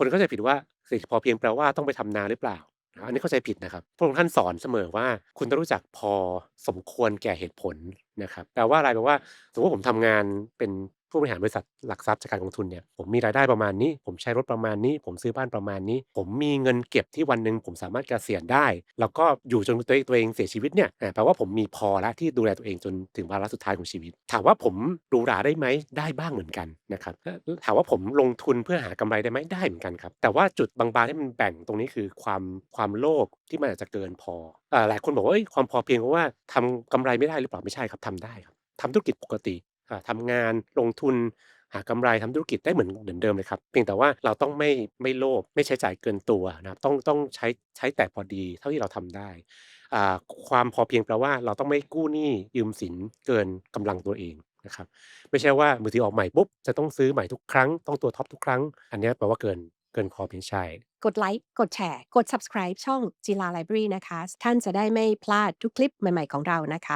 คนเข้าใจผิดว่าเศรษฐกิจพอเพียงแปลว่าต้องไปทำนาหรือเปล่า อันนี้เข้าใจผิดนะครับ พระองค์ท่านสอนเสมอว่า คุณต้องรู้จักพอสมควรแก่เหตุผลนะครับ แปลว่าอะไรแปลว่าสมมติว่าผมทำงานเป็น ผู้บริหารบริษัทหลักทรัพย์จากการลงทุนเนี่ยผมมีรายได้ประมาณนี้ ผมใช้รถประมาณนี้ ผมซื้อบ้านประมาณนี้ ผมมีเงินเก็บที่วันหนึ่งผมสามารถเกษียณได้ แล้วก็อยู่จนตัวเองตัวเองเสียชีวิตเนี่ยแปลว่าผมมีพอแล้วที่ดูแลตัวเองจนถึงวาระสุดท้ายของชีวิต ถามว่าผมหรูหราได้ไหมได้บ้างเหมือนกันนะครับถามว่าผมลงทุนเพื่อหากำไรได้ไหมได้เหมือนกันครับแต่ว่าจุดบางๆที่มันแบ่งตรงนี้คือความความโลภที่มันอาจจะเกินพออหลายคนบอกว่าเอ้ความพอเพียงเพราะว่าทำกำไรไม่ได้หรือเปล่าไม่ใช่ครับทำได้ครับทำธุรกิจปกติ ทำงานลงทุนหากำไรทำธุรกิจได้เหมือนเหมือนเดิมเลยครับเพียงแต่ว่าเราต้องไม่ไม่โลภไม่ใช้จ่ายเกินตัวนะครับต้องต้องใช้ใช้แต่พอดีเท่าที่เราทำได้อ่าความพอเพียงแปลว่าเราต้องไม่กู้หนี้ยืมสินเกินกำลังตัวเองนะครับไม่ใช่ว่ามือถือออกใหม่ปุ๊บจะต้องซื้อใหม่ทุกครั้งต้องตัวท็อปทุกครั้ง อันนี้แปลว่าเกินเกินพอเพียงใช่กดไลค์กดแชร์ กด subscribe ช่องจีลาไลบรีนะคะ ท่านจะได้ไม่พลาดทุกคลิปใหม่ ๆ ของเรานะคะ